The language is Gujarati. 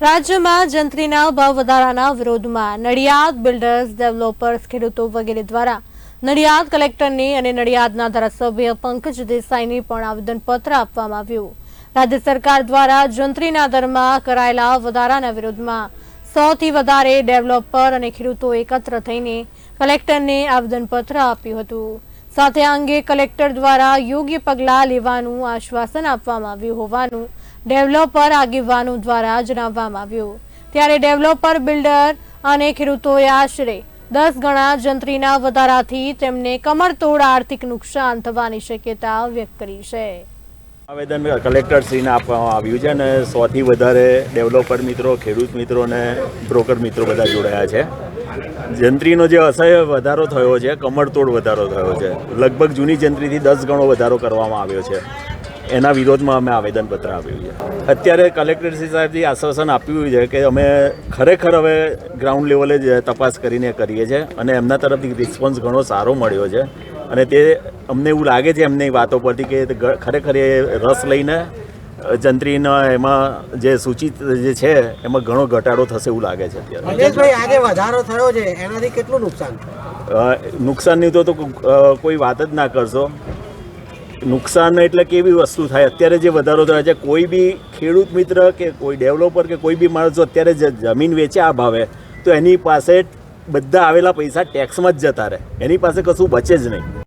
રાજ્યમાં જંત્રીના ભાવ વધારાના વિરોધમાં નડિયાદ બિલ્ડર્સ, ડેવલપર્સ, ખેડૂતો વગેરે દ્વારા નડિયાદ કલેક્ટરને અને નડિયાદના ધારાસભ્ય પંકજ દેસાઈને પણ આવેદનપત્ર આપવામાં આવ્યું. રાજ્ય સરકાર દ્વારા જંત્રીના દરમાં કરાયેલા વધારાના વિરોધમાં સૌથી વધારે ડેવલપર અને ખેડૂતો એકત્ર થઈને કલેક્ટરને આવેદનપત્ર આપ્યું હતું. સાથે અંગે કલેક્ટર દ્વારા યોગ્ય પગલાં લેવાનું આશ્વાસન આપવામાં આવ્યું હોવાનું ડેવલપર આગેવાનો દ્વારા જણાવવામાં આવ્યું. ત્યારે ડેવલપર બિલ્ડર અને ખેડૂતોએ આશરે દસ ગણા જંત્રીના વધારાથી તેમને કમરતોડ આર્થિક નુકસાન થવાની શક્યતા વ્યક્ત કરી છે. આવેદન કલેક્ટરશ્રીને આપવામાં આવ્યું છે અને સોથી વધારે ડેવલપર મિત્રો, ખેડૂત મિત્રો અને બ્રોકર મિત્રો બધા જોડાયા છે. જંત્રીનો જે અસહ્ય વધારો થયો છે, કમરતોડ વધારો થયો છે, લગભગ જૂની જંત્રીથી દસ ગણો વધારો કરવામાં આવ્યો છે. એના વિરોધમાં અમે આવેદનપત્ર આપ્યું છે. અત્યારે કલેક્ટરશ્રી સાહેબથી આશ્વાસન આપ્યું છે કે અમે ખરેખર હવે ગ્રાઉન્ડ લેવલે જ તપાસ કરીને કરીએ છીએ અને એમના તરફથી રિસ્પોન્સ ઘણો સારો મળ્યો છે. અને તે અમને એવું લાગે છે એમની વાતો પરથી કે ખરેખર એ રસ લઈને જંત્રીના એમાં જે સૂચિત જે છે એમાં ઘણો ઘટાડો થશે એવું લાગે છે અત્યારે. આજે વધારો થયો છે એનાથી કેટલું નુકસાન? નુકસાનની તો તો કોઈ વાત જ ના કરશો. નુકસાન એટલે કેવી વસ્તુ થાય. અત્યારે જે વધારો થયો છે, કોઈ બી ખેડૂત મિત્ર કે કોઈ ડેવલપર કે કોઈ બી માણસ અત્યારે જે જમીન વેચે આ ભાવે, તો એની પાસે બધા આવેલા પૈસા ટેક્સમાં જ જતા રહે. એની પાસે કશું બચે જ નહીં.